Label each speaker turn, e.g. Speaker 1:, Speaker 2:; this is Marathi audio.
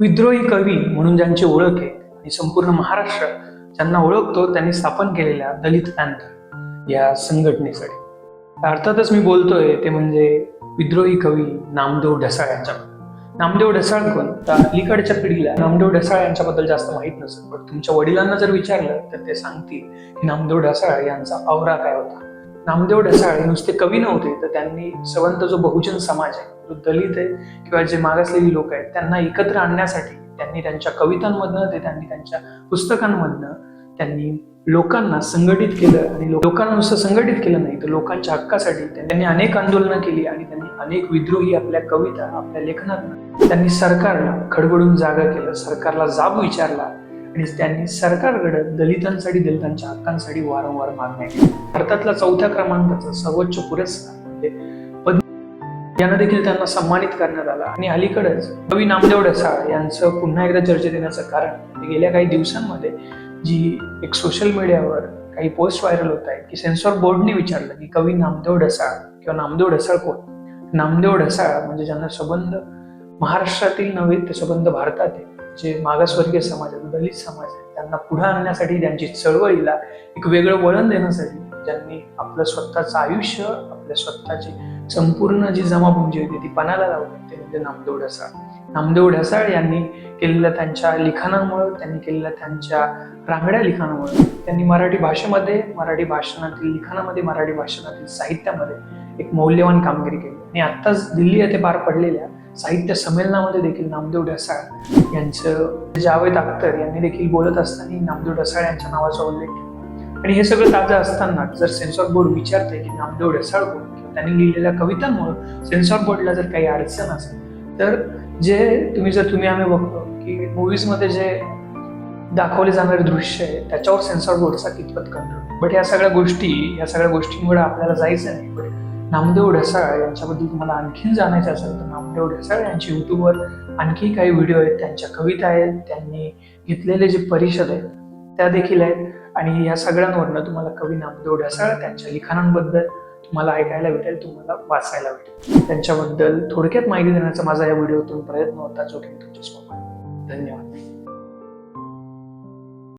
Speaker 1: विद्रोही कवी म्हणून ज्यांची ओळख आहे आणि संपूर्ण महाराष्ट्र ज्यांना ओळखतो त्यांनी स्थापन केलेल्या दलित पॅन्थर या संघटनेसाठी. अर्थातच मी बोलतोय ते म्हणजे विद्रोही कवी नामदेव ढसाळ यांच्या. नामदेव ढसाळ कोण? तर अलीकडच्या पिढीला नामदेव ढसाळ यांच्याबद्दल जास्त माहीत नसेल पण तुमच्या वडिलांना जर विचारलं तर ते सांगतील की नामदेव ढसाळ यांचा आवरा काय होता. नामदेव ढसाळ हे नुसते कवी नव्हते तर त्यांनी सवंत जो बहुजन समाज आहे जो दलित आहे किंवा जे मागासलेली लोक आहेत त्यांना एकत्र आणण्यासाठी त्यांनी त्यांच्या कवितांमधनं ते त्यांनी त्यांच्या पुस्तकांमधनं त्यांनी लोकांना संघटित केलं आणि लोकांना नुसतं संघटित केलं नाही तर लोकांच्या हक्कासाठी त्यांनी अनेक आंदोलनं केली आणि त्यांनी अनेक विद्रोही आपल्या कविता आपल्या लेखनात त्यांनी सरकारला खडबडून जागा केलं सरकारला जाब विचारला आणि त्यांनी सरकारकडे दलितांसाठी दलितांच्या हक्कांसाठी वारंवार मागण्या केल्या. भारतातला चौथ्या क्रमांकाचा सर्वोच्च पुरस्कार म्हणजे यांना देखील त्यांना सन्मानित करण्यात आला. आणि अलीकडेच कवी नामदेव ढसाळ यांचं पुन्हा एकदा चर्चेत येण्याचं कारण म्हणजे गेल्या काही दिवसांमध्ये जी एक सोशल मीडियावर काही पोस्ट व्हायरल होत आहेत की सेन्सॉर बोर्डने विचारलं की कवी नामदेव ढसाळ किंवा नामदेव ढसाळ कोण? नामदेव ढसाळ म्हणजे ज्यांना संबंध महाराष्ट्रातील नव्हे ते संबंध भारतात आहे. जे मागासवर्गीय समाज आहे दलित समाज आहे त्यांना पुढे आणण्यासाठी त्यांची चळवळीला एक वेगळं वळण देण्यासाठी ज्यांनी आपलं स्वतःचं आयुष्य आपल्या स्वतःची संपूर्ण जी जमापुंजी होती ती पणाला लावली. ते म्हणजे नामदेव ढसाळ. नामदेव ढसाळ यांनी केलेल्या त्यांच्या लिखाणामुळं त्यांनी केलेल्या त्यांच्या रांगड्या लिखाणामुळे त्यांनी मराठी भाषेमध्ये मराठी भाषणातील लिखाणामध्ये मराठी भाषणातील साहित्यामध्ये एक मौल्यवान कामगिरी केली. आणि आत्ताच दिल्ली येथे पार पडलेल्या साहित्य संमेलनामध्ये देखील नामदेव ढसाळ यांचं जावेद अख्तर यांनी देखील बोलत असताना नामदेव ढसाळ यांच्या नावाचा उल्लेख केला. आणि हे सगळं ताजं असताना जर सेन्सॉर बोर्ड विचारते की नामदेव ढसाळ कोण किंवा त्यांनी लिहिलेल्या कवितांमुळे सेन्सॉर बोर्डला जर काही अडचण असेल तर जे तुम्ही जर तुम्ही आम्ही बघतो की मूवीजमध्ये जे दाखवले जाणारे दृश्य आहे त्याच्यावर सेन्सॉर बोर्डचा कितपत कंट्रोल बट या सगळ्या गोष्टी या सगळ्या गोष्टींमुळे आपल्याला जायचं नाही. बट नामदेव ढसाळ यांच्याबद्दल तुम्हाला आणखीन जाणायचं असेल तर नामदेव ढसाळ यांचे यूट्यूबवर आणखी काही व्हिडिओ आहेत त्यांच्या कविता आहेत त्यांनी घेतलेले जे परिषद आहेत त्या देखील आहेत. आणि या सगळ्यांवरनं तुम्हाला कवी नामदेव ढसाळ त्यांच्या लिखाणांबद्दल तुम्हाला ऐकायला भेटेल तुम्हाला वाचायला भेटेल. त्यांच्याबद्दल थोडक्यात माहिती देण्याचा माझा या व्हिडिओतून प्रयत्न होता जो की तुमच्यासमोर धन्यवाद.